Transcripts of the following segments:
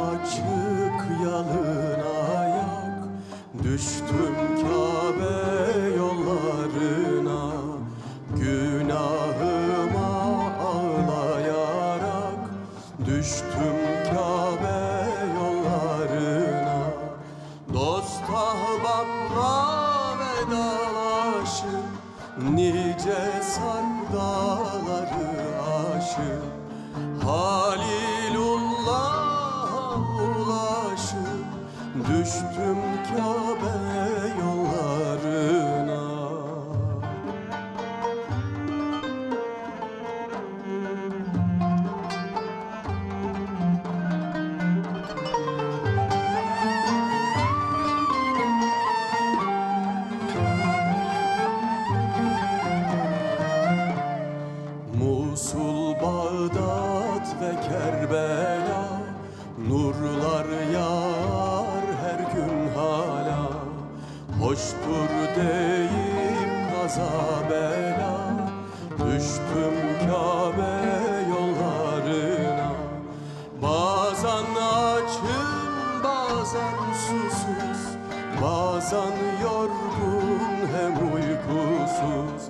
açık yalın ayak Düştüm Kabe yollarına. Günahıma ağlayarak Düştüm Kabe yollarına. Dost ahbapla vedalaşıp Nice sardaları aşıp Halim Düştüm Kabe yollarına. Musul, Bağdat ve Kerbela Nurlar yağar Hoştur deyip kaza bela Düştüm Kabe yollarına. Bazen açım bazen susuz Bazen yorgun hem uykusuz.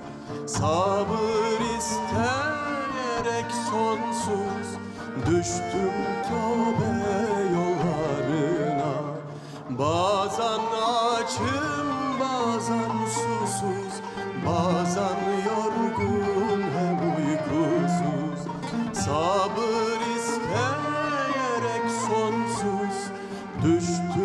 Sabır isteyerek sonsuz Düştüm Kabe yollarına. Bazen açım Sabır isteyerek sonsuz yollarına